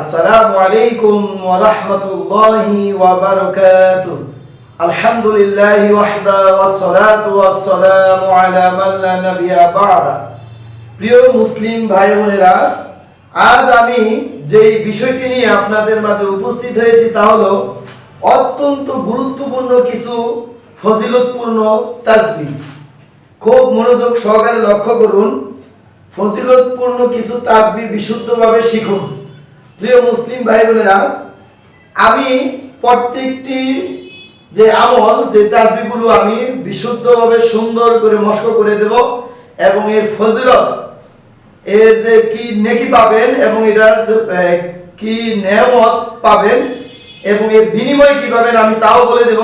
আসসালামু আলাইকুম ওয়া রাহমাতুল্লাহি ওয়া বারাকাতুহু। আলহামদুলিল্লাহি ওয়াহদা ওয়াস সালাতু ওয়াস সালামু আলা মান লা বা'দা। প্রিয় মুসলিম ভাই বোনেরা আজ আমি যেই বিষয়টি নিয়ে আপনাদের মাঝে উপস্থিত হয়েছি তা হলো অত্যন্ত গুরুত্বপূর্ণ কিছু ফজিলতপূর্ণ তাসবিহ খুব মনোযোগ সহকারে লক্ষ্য করুন, ফজিলতপূর্ণ কিছু তাসবি বিশুদ্ধভাবে শিখুন। প্রিয় মুসলিম ভাই বোনেরা আমি প্রত্যেকটি যে আমল, যে তাসবিগুলো আমি বিশুদ্ধভাবে সুন্দর করে মস্ক করে দেব এবং এর ফজিলত, এর যে কি নেকি পাবেন এবং এটার কি নেয়ামত পাবেন এবং এর বিনিময় কি পাবেন আমি তাও বলে দেব।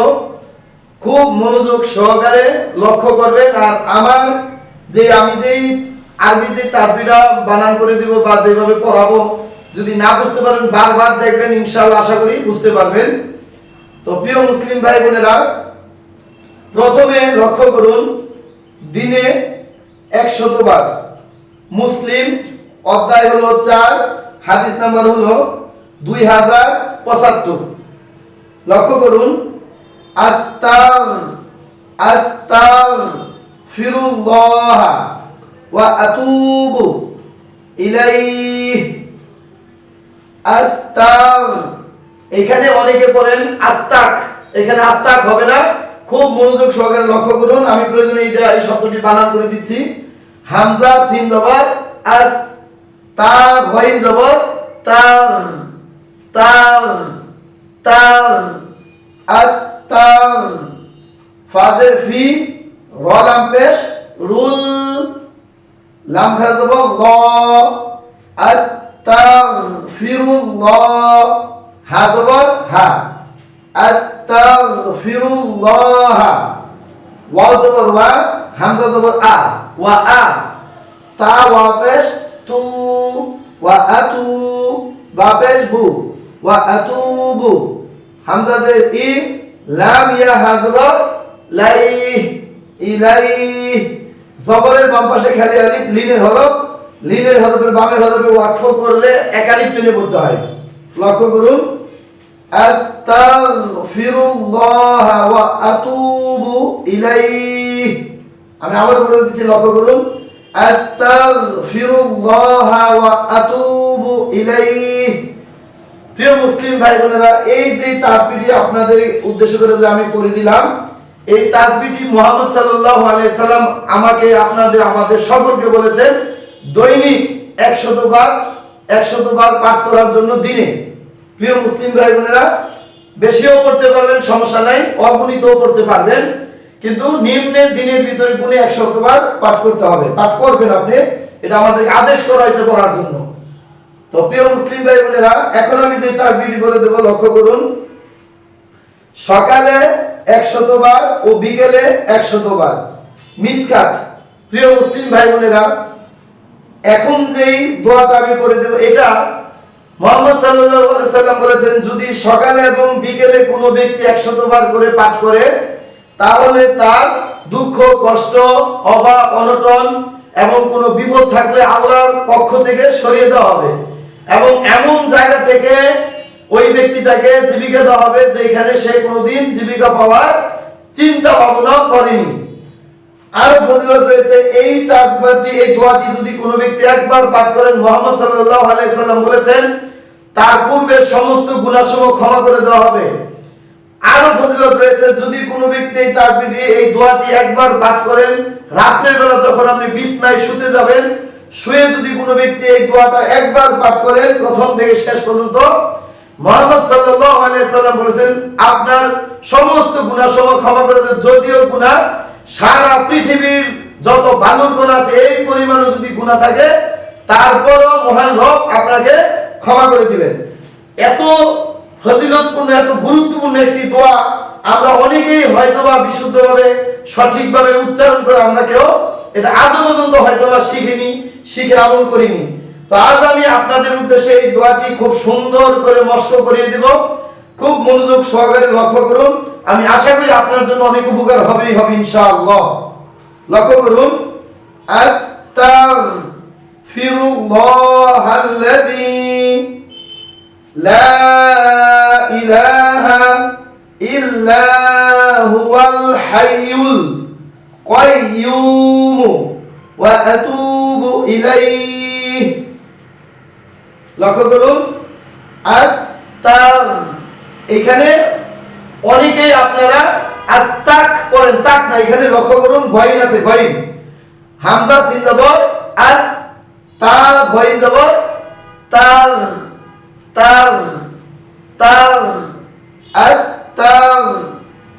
খুব মনোযোগ সহকারে লক্ষ্য করবেন আর আমার যে আমি যেই আরবি যে তাসবিটা বানান করে দেব বা যেভাবে পড়াবো যদি না বুঝতে পারেন, বারবার দেখবেন, ইনশাআল্লাহ আশা করি বুঝতে পারবেন। তো প্রিয় মুসলিম ভাই বোনেরা প্রথমে লক্ষ্য করুন, দিনে একশতবার মুসলিম অধ্যায় হলো চার, হাদিস নাম্বার হলো দুই হাজার পঁচাত্তর। লক্ষ্য করুন, আস্তার আস্তার, ফিরুল্লাহ, ওয়া আতুবু ইলাইহি। আস্তাক এখানে অনেকে পড়েন আস্তাক। এখানে আস্তাক হবে না। খুব মনোযোগ সহকারে লক্ষ্য করুন। আমি প্রয়োজনে এটা এই শব্দটি বানান করে দিচ্ছি। হামজা, সিন জবর, আস তা গইন জবর তার তার তার আস্তার ফাজের ফি, র লাম রুল, লাম খারা যাব ল আস্তাগফিরুল্লাহ। হা জবর হা। আস্তাগফিরুল্লাহ। ওয়াও জবর ওয়া। হামজা জবর আ। ওয়া, আ। তা, ওয়া, পেশ, তু, ওয়া আতু বা, পেশ, বু। ওয়া আতুবু হামজা যে, ই, লাম, ইয়া, হা জবর লাই ইলাই জবরের বাম পাশে খালি আলিফ, লিনের হরফ লিনের হরফের বামের হরফে ওয়াকফ করলে একালিফ টেনে পড়তে হয়। লক্ষ্য করুন। আস্তাগফিরুল্লাহ ওয়া আতুবু ইলাইহি। আমি আবার বলে দিচ্ছি, লক্ষ্য করুন। আস্তাগফিরুল্লাহ ওয়া আতুবু ইলাইহি। প্রিয় মুসলিম ভাই বোনেরা এই যে তাসবিহটি আপনাদের উদ্দেশ্য করে যে আমি করে দিলাম, এই তাসবিহটি মুহাম্মদ সাল্লাল্লাহু আলাইহি সাল্লাম আমাকে, আপনাদের, আমাদের সকলকে বলেছেন দৈনিক 100 বার 100 বার পাঠ করার জন্য দিনে। প্রিয় মুসলিম ভাই বোনেরা বেশিও পড়তে পারবেন, সমস্যা নাই, অগণিতও পড়তে পারবেন, কিন্তু নিম্নের দিনের ভিতরে গুণে 100 বার পাঠ করতে হবে। পাঠ করবেন আপনি, এটা আমাদেরকে আদেশ করা হয়েছে পড়ার জন্য। তো প্রিয় মুসলিম ভাই বোনেরা এখন আমি যে তাসবিহটি বলে দেব, লক্ষ্য করুন। সকালে একশত বার ও বিকেলে একশত বার। মিসকাত। প্রিয় মুসলিম ভাই বোনেরা এখন যেই দোয়াটা আমি করে দেব, এটা মোহাম্মদ সাল্লাল্লাহু আলাইহি সাল্লাম বলেছেন, যদি সকালে এবং বিকেলে কোনো ব্যক্তি একশত বার করে পাঠ করে, তাহলে তার দুঃখ, কষ্ট, অভাব, অনটন এবং কোনো বিপদ থাকলে আল্লাহর পক্ষ থেকে সরিয়ে দেওয়া হবে। এবং এমন জায়গা থেকে ওই ব্যক্তিটাকে জীবিকা দেওয়া হবে যেখানে সে কোনোদিন জীবিকা পাওয়ার চিন্তা ভাবনা করেনি। আরও ফজিলত রয়েছে, এই তাসবিহটি এই দোয়াটি যদি কোনো ব্যক্তি একবার পাঠ করেন, মুহাম্মদ সাল্লাল্লাহু আলাইহি সাল্লাম বলেছেন, তার পূর্বের সমস্ত গুনাহসমূহ ক্ষমা করে দেওয়া হবে। আরও ফজিলত রয়েছে, যদি কোনো ব্যক্তি এই তাসবিহটি এই দোয়াটি একবার পাঠ করেন, রাত্রের বেলা যখন আপনি বিছনায় শুতে যাবেন, শুয়ে যদি কোনো ব্যক্তি এই দোয়াটা একবার পাঠ করেন, প্রথম থেকে শেষ পর্যন্ত, মোহাম্মদ সাল্লাল্লাহু আলাইহি সাল্লাম বলেছেন, আপনার সমস্ত গুনাহ সহ ক্ষমা করে দেবেন যদিও গুনাহ সারা পৃথিবীর যত বালুর গুনাহ আছে, এই পরিমাণও যদি গুনাহ থাকে, তারপরও মহান রব আপনাকে ক্ষমা করে দিবেন। এত ফজিলতপূর্ণ, এত গুরুত্বপূর্ণ একটি দোয়া আমরা অনেকেই হয়তোবা বিশুদ্ধভাবে, সঠিকভাবে উচ্চারণ করে আমরা কেউ এটা আজও পর্যন্ত হয়তোবা শিখিনি, শিখে আমল করিনি। তো আজ আমি আপনাদের উদ্দেশ্যে এই দোয়াটি খুব সুন্দর করে মস্ত করিয়ে দিব। খুব মনোযোগ সহকারে লক্ষ্য করুন। আমি আশা করি আপনার জন্য অনেক উপকার হবেই, হবে ইনশাআল্লাহ। লক্ষ্য করুন আস্তাগফিরুল্লাহাল্লাযী লা ইলাহা ইল্লা হুয়াল হাইয়ুল ওয়া আতুবু ইলাইহি। লক্ষ্য করুন, আস্তাগ এখানে অনেকেই আপনারা আস্তাক পড়েন তাক না এখানে লক্ষ্য করুন গয়ন আছে গয়ন হামজা সিন জবর আস তা গয়ন জবর তাগ তাগ তাগ আস্তাগ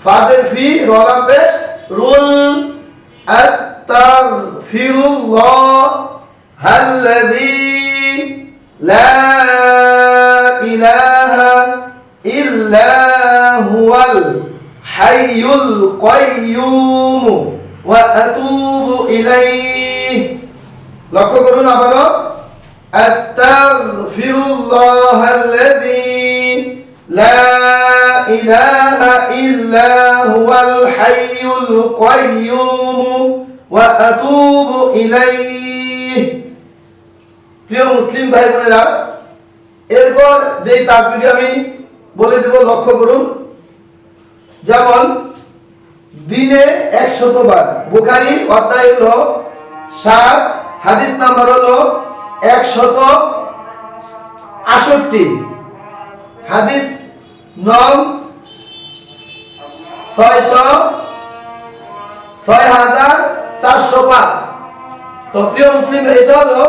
ফাজের ফি রলাম পেশ রুল আস্তাগফিরুল্লাহ الذي لا الحي القيوم وأتوب إليه লক্ষ্য করুন আবারও আস্তাগফিরুল্লাহ الذي لا إله إلا هو الحي القيوم وأتوب إليه প্রিয় মুসলিম ভাই বোনেরা এরপর যে তাকবিরটি আমি বলে দেব লক্ষ্য করুন যেমন, দিনে একশতবার বুখারি, অধ্যায় হলো সাত, হাদিস নাম্বার হলো একশত আষট্টি। হাদিস নং ছয়শো ছয় হাজার চারশো পাঁচ। তো প্রিয় মুসলিম, এটা হলো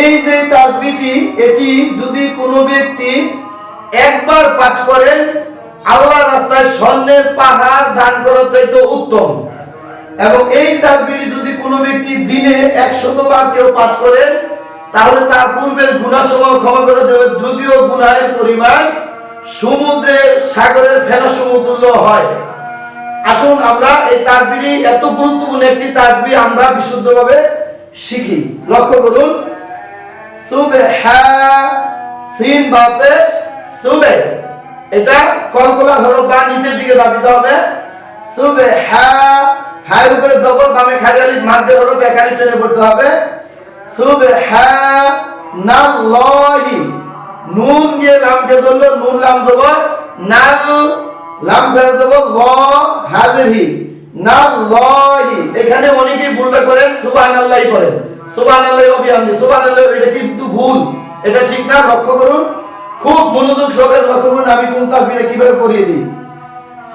এই যে তাসবিহটি এটি যদি কোনো ব্যক্তি একবার পাঠ করেন আল্লাহ রাস্তায় স্বর্ণের পাহাড় দান করার চাইতে উত্তম। এবং এই তাসবিহটি যদি কোনো ব্যক্তি দিনে একশতবার কেউ পাঠ করেন, তাহলে তার পূর্বের গুণাসমূহ ক্ষমা করে দেবে যদিও গুনাহের পরিমাণ সমুদ্রে সাগরের ফেনা সমতুল্য হয়। আসুন আমরা এই তাসবিহটি, এত গুরুত্বপূর্ণ একটি তাসবিহ আমরা বিশুদ্ধভাবে শিখি। লক্ষ্য করুন। সুবহা, সিন বা পেশ সুবে এটা কলকলা হরফ বা নিচের দিকে দাবিতে হবে। সুবহা হায়ের উপরে জবর বামে খালি আলিফ মাঝে হরফ একালি টেনে পড়তে হবে সুবহানাল্লাহি। নুন দিয়ে লামকে ধরলো, নুন, লাম, জবর। নাল, লাম ফেলে জবর ল হাজিরহি নাল্লাহি। এখানে অনেকেই ভুলটা করেন, সুবহানাল্লাহি করেন। সুবহানাল্লাহি ওয়া বিহামদি সুবহানাল্লাহি, এটা কিন্তু ভুল। এটা ঠিক না, লক্ষ্য করুন। খুব মনোযোগ সহকারে লক্ষ্য করুন, আমি কোন তাসবিহটা কীভাবে পড়িয়ে দিই?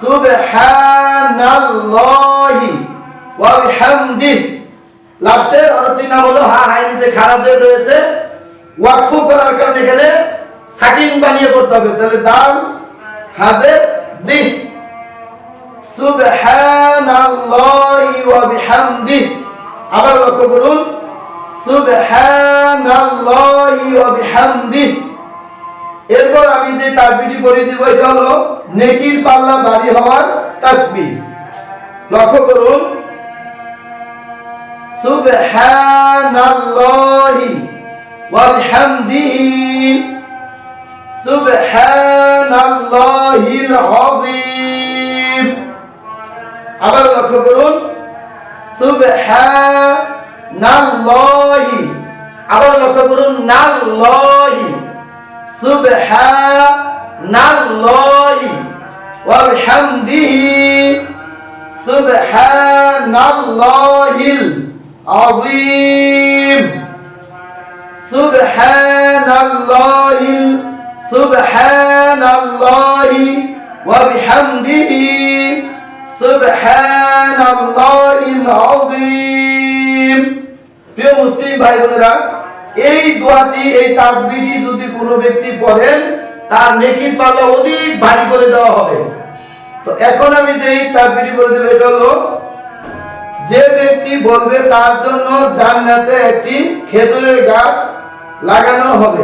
সুবহানাল্লাহি ওয়া বিহামদিহি লাস্টের আরেকটি নাম হলো হা হাই নিচে খারাজে রয়েছে, ওয়াকফ করার কারণে এখানে সাকিন বানিয়ে করতে হবে। তাহলে দাল হাজের দি সুবহানাল্লাহি ওয়া বিহামদিহি আবার লক্ষ্য করুন, সুবহানাল্লাহি ওয়া বিহামদিহি এরপর আমি যে তাসবিহটি পড়িয়ে দিব, এটা হলো নেকির পাল্লা ভারী হওয়ার তাসবিহ লক্ষ্য করুন। সুবহানাল্লাহি ওয়া সুবহানাল্লাহিল আযীম। আবার লক্ষ্য করুন। সুবহানাল্লাহি। আবার লক্ষ্য করুন, নাল্লাহি। সুবহানাল্লাহি ওয়া বিহামদিহি সুবহানাল্লাহিল আযীম সুবহানাল্লাহিল সুবহানাল্লাহি ওয়া বিহামদিহি সুবহানাল্লাহিল আযীম প্রিয় মুসলিম ভাই বোনেরা এই দোয়াটি, এই তাসবিহটি যদি কোনো ব্যক্তি পড়েন, তার নেকির পাল্লা অধিক ভারী করে দেওয়া হবে। তো এখন আমি যে এই তাসবিহটি বলে দেব, এটা হলো, যে ব্যক্তি বলবে তার জন্য জান্নাতে একটি খেজুরের গাছ লাগানো হবে।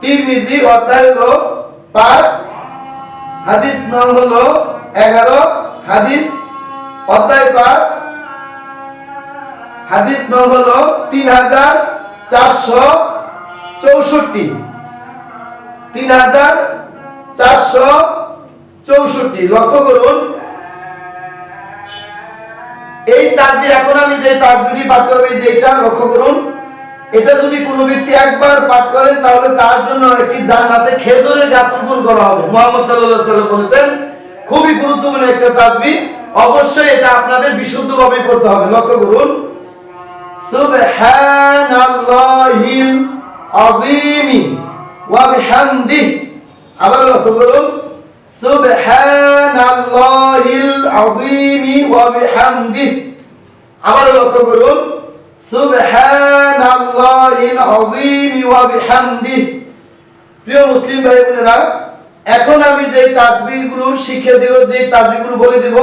তিরমিজি অধ্যায় হলো পাঁচ, হাদিস নং হলো এগারো, হাদিস অধ্যায় পাঁচ, হাদিস নং হলো তিন হাজার চৌষট্টি। তিন হাজার চারশো চৌষট্টি। লক্ষ্য করুন। এই তাকবি এখন আমি যে তাকবিটি যে এটা লক্ষ্য করুন। এটা যদি কোনো ব্যক্তি একবার পাঠ করেন, তাহলে তার জন্য একটি জান্নাতে খেজুরের গাছ রোপণ করা হবে। মোহাম্মদ সাল্লাল্লাহু আলাইহি বলেছেন, খুবই গুরুত্বপূর্ণ একটা তাসবিহ অবশ্যই এটা আপনাদের বিশুদ্ধভাবে করতে হবে। লক্ষ্য করুন সুবহানাল্লাহিল আযীম ওয়া বিহামদিহি। আবার লক্ষ্য করুন, সুবহানাল্লাহিল আযীম ওয়া বিহামদিহি। আবার লক্ষ্য করুন, সুবহানাল্লাহিল আযীম ওয়া বিহামদিহি। প্রিয় মুসলিম ভাই বোনেরা এখন আমি যে তাসবিহগুলো শিখে দেব, যে তাসবিহগুলো বলে দেব,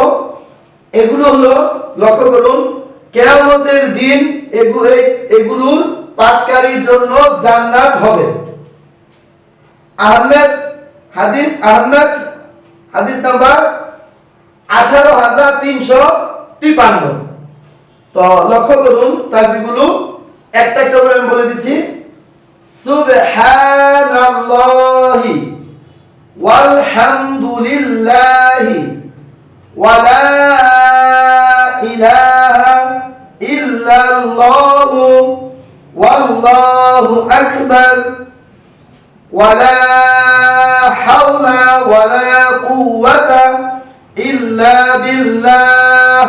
এগুলো হলো, লক্ষ্য করুন কিয়ামতের দিন এগুলো এগুলোর পাঠকারীর জন্য জান্নাত হবে। আহমেদ হাদিস আহমেদ হাদিস নাম্বার আঠারো হাজার তিনশো তিপান্ন তো লক্ষ্য করুন তাসবিহগুলো একটা একটা করে আমি বলে দিচ্ছি। সুবহানাল্লাহি ওয়ালহামদুলিল্লাহি ওয়ালা ইলাহা ইল্লাল্লাহু ওয়াল্লাহু আকবার ولا حول ولا قوة إلا بالله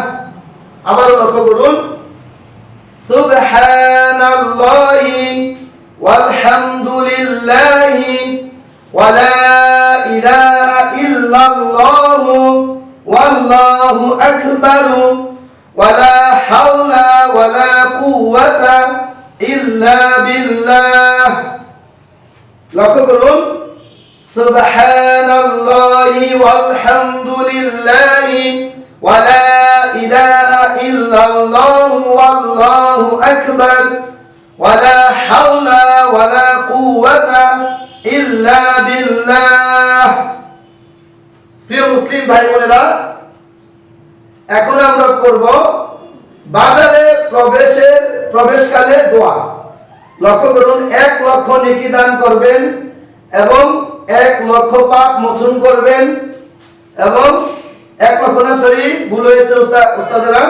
আবার লক্ষ্য করুন সুবহানাল্লাহি ওয়ালহামদুলিল্লাহি ওয়ালা ইলাহা ইল্লাল্লাহু ওয়াল্লাহু আকবার ওয়ালা হাওলা ওয়ালা কুওয়াতা ইল্লা বিল্লাহ। লক্ষ্য করুন, সুবহানাল্লাহি ওয়ালহামদুলিল্লাহি ওয়ালা ইলাহা ইল্লাল্লাহু ওয়াল্লাহু আকবার। ওয়ালা হাওলা ওয়ালা কুওয়াতা ইল্লা বিল্লাহ। প্রিয় মুসলিম ভাই বোনেরা এখন আমরা পড়ব বাজারে প্রবেশের প্রবেশকালে দোয়া। লক্ষ্য করুন, এক লক্ষ নেকি দান করবেন এবং এক লক্ষ পাপ মোচন করবেন এবং এক লক্ষ না সরি ভুল হয়েছে উস্তাদেরা।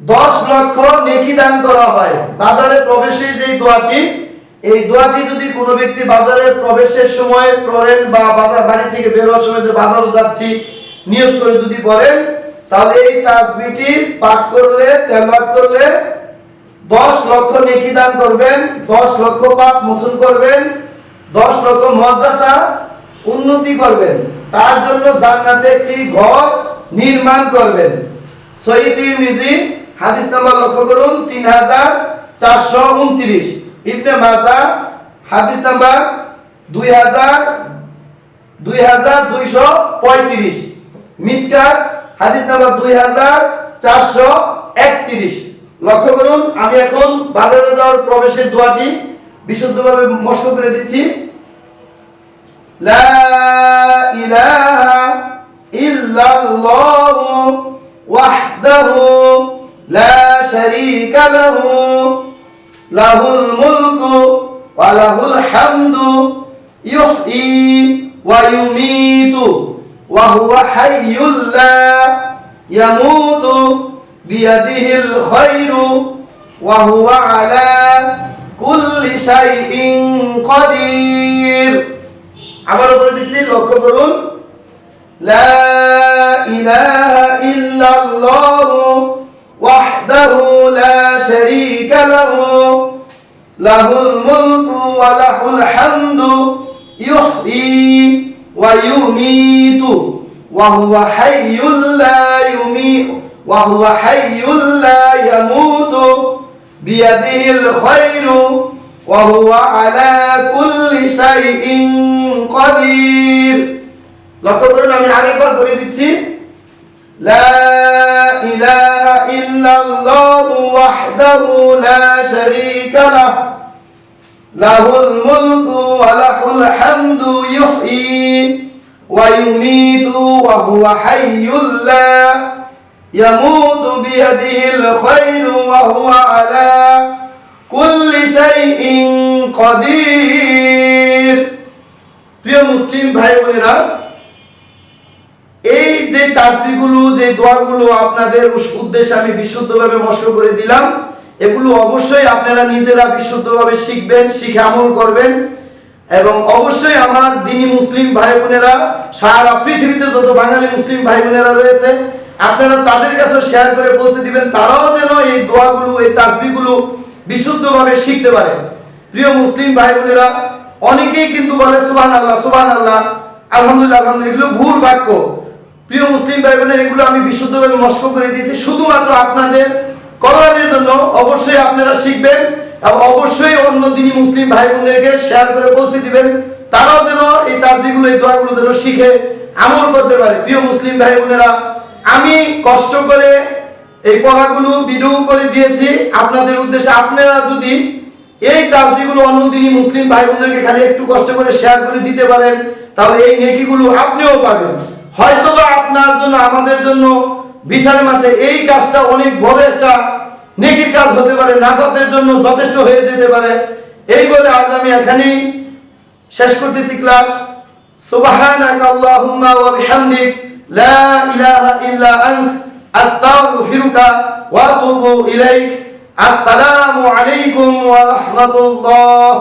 দশ লক্ষ নেকি দান করা হয়। বাজারে প্রবেশে যে দোয়াটি, এই দোয়াটি যদি কোনো ব্যক্তি বাজারে প্রবেশের সময় পড়েন বা বাজার বাড়ি থেকে বের হওয়ার সময় যে বাজারে যাচ্ছি, নিয়োগ করে যদি পড়েন তাহলে এই তাসবিটি পাঠ করলে, তেলাওয়াত করলে দশ লক্ষ নেকি দান করবেন, দশ লক্ষ পাপ মোচন করবেন, দশ লক্ষ মর্যাদা উন্নতি করবেন। তার জন্য জান্নাতে একটি ঘর নির্মাণ করবেন। সৈয়দির মিজি হাদিস নাম্বার লক্ষ্য করুন, তিন হাজার চারশো উনত্রিশ। ইবনে মাজা হাদিস নাম্বার দুই হাজার দুই হাজার দুইশো পঁয়ত্রিশ। মিসকাত হাদিস নাম্বার দুই হাজার চারশো একত্রিশ। লক্ষ্য করুন, আমি এখন বাজারে যাওয়ার প্রবেশের দোয়াটি বিশুদ্ধভাবে মস্ক করে দিচ্ছি। লা ইলাহা লা ওয়া লাহুল হামদু ওয়া হাইয়্যুল লা ইয়ামুতু বিয়াদিহিল খায়রু ওয়া হুয়া আলা কুল্লি শাইইন কাদির। আবার উপরে দিচ্ছি, লক্ষ্য করুন। লা ইলাহা ইল্লাল্লাহু ওয়াহদাহু লা শারীকা লাহু। লাহুল মুলকু ওয়া লাহুল হামদু ইউহয়ী। হাইয়্যুল লা ইউমীত ওয়া হুয়া হাইয়্যুল লা ইয়ামুতু বিয়াদিহিল খায়রু ওয়া হুয়া আলা কুল্লি শাইইন কাদির লক্ষ্য করুন, আমি আরেকবার বলে দিচ্ছি। লা ইলাহা ইল্লাল্লাহু ওয়াহদাহু লা শারীকা লাহ। হামদু ইউহয়ী ওয়া ইউমীতু ওয়া হুয়া হাইয়্যুল লা ইয়ামুতু বিয়াদিহিল খায়রু ওয়া হুয়া আলা কুল্লি শাইইন কাদির প্রিয় মুসলিম ভাই বোনেরা এই যে তাসবিহগুলো যে দোয়াগুলো আপনাদের উদ্দেশ্যে আমি বিশুদ্ধভাবে মস্ক করে দিলাম এগুলো অবশ্যই আপনারা নিজেরা বিশুদ্ধভাবে শিখবেন, শিখে আমল করবেন। এবং অবশ্যই আমার দিনী মুসলিম ভাই বোনেরা, সারা পৃথিবীতে যত বাঙালি মুসলিম ভাই বোনেরা রয়েছে, আপনারা তাদের কাছে শেয়ার করে পৌঁছে দিবেন। তারাও যেন এই দোয়াগুলো, এই তাসবিগুলো বিশুদ্ধভাবে শিখতে পারে। প্রিয় মুসলিম ভাই বোনেরা, অনেকেই কিন্তু বলে সুবান আল্লাহ সুবান আল্লাহ আলহামদুলিল্লাহ আলহামদুলিল্লাহ, এগুলো ভুল বাক্য। প্রিয় মুসলিম ভাই বোনের, এগুলো আমি বিশুদ্ধভাবে মস্ক করে দিয়েছি। শুধুমাত্র আপনাদের কল্যাণের জন্য অবশ্যই আপনারা শিখবেন এবং অবশ্যই অন্য দিনী মুসলিম ভাই বোনদেরকে শেয়ার করে পৌঁছে দিবেন। তারাও যেন এই তাজবিগুলো, এই দোয়াগুলো যেন শিখে আমল করতে পারে। প্রিয় মুসলিম ভাই বোনেরা আমি কষ্ট করে এই পড়াগুলো, ভিডিও করে দিয়েছি। আপনাদের উদ্দেশ্যে আপনারা যদি এই তাজবিগুলো অন্য দিনই মুসলিম ভাই বোনদেরকে খালি একটু কষ্ট করে শেয়ার করে দিতে পারেন, তাহলে এই নেকিগুলো আপনিও পাবেন। হয়তোবা আপনার জন্য, আমাদের জন্য বিচারের মাঝে এই কাজটা অনেক বড় একটা নেকির কাজ হতে পারে, নাজাতের জন্য যথেষ্ট হয়ে যেতে পারে। এই বলে আজ আমি এখানেই শেষ করতেছি ক্লাস। সুবহানাকা আল্লাহুম্মা ওয়া বিহামদিক, লা ইলাহা ইল্লা আন্ত, আস্তাগফিরুকা ওয়া আতুবু ইলাইক। আসসালামু আলাইকুম ওয়া রাহমাতুল্লাহ।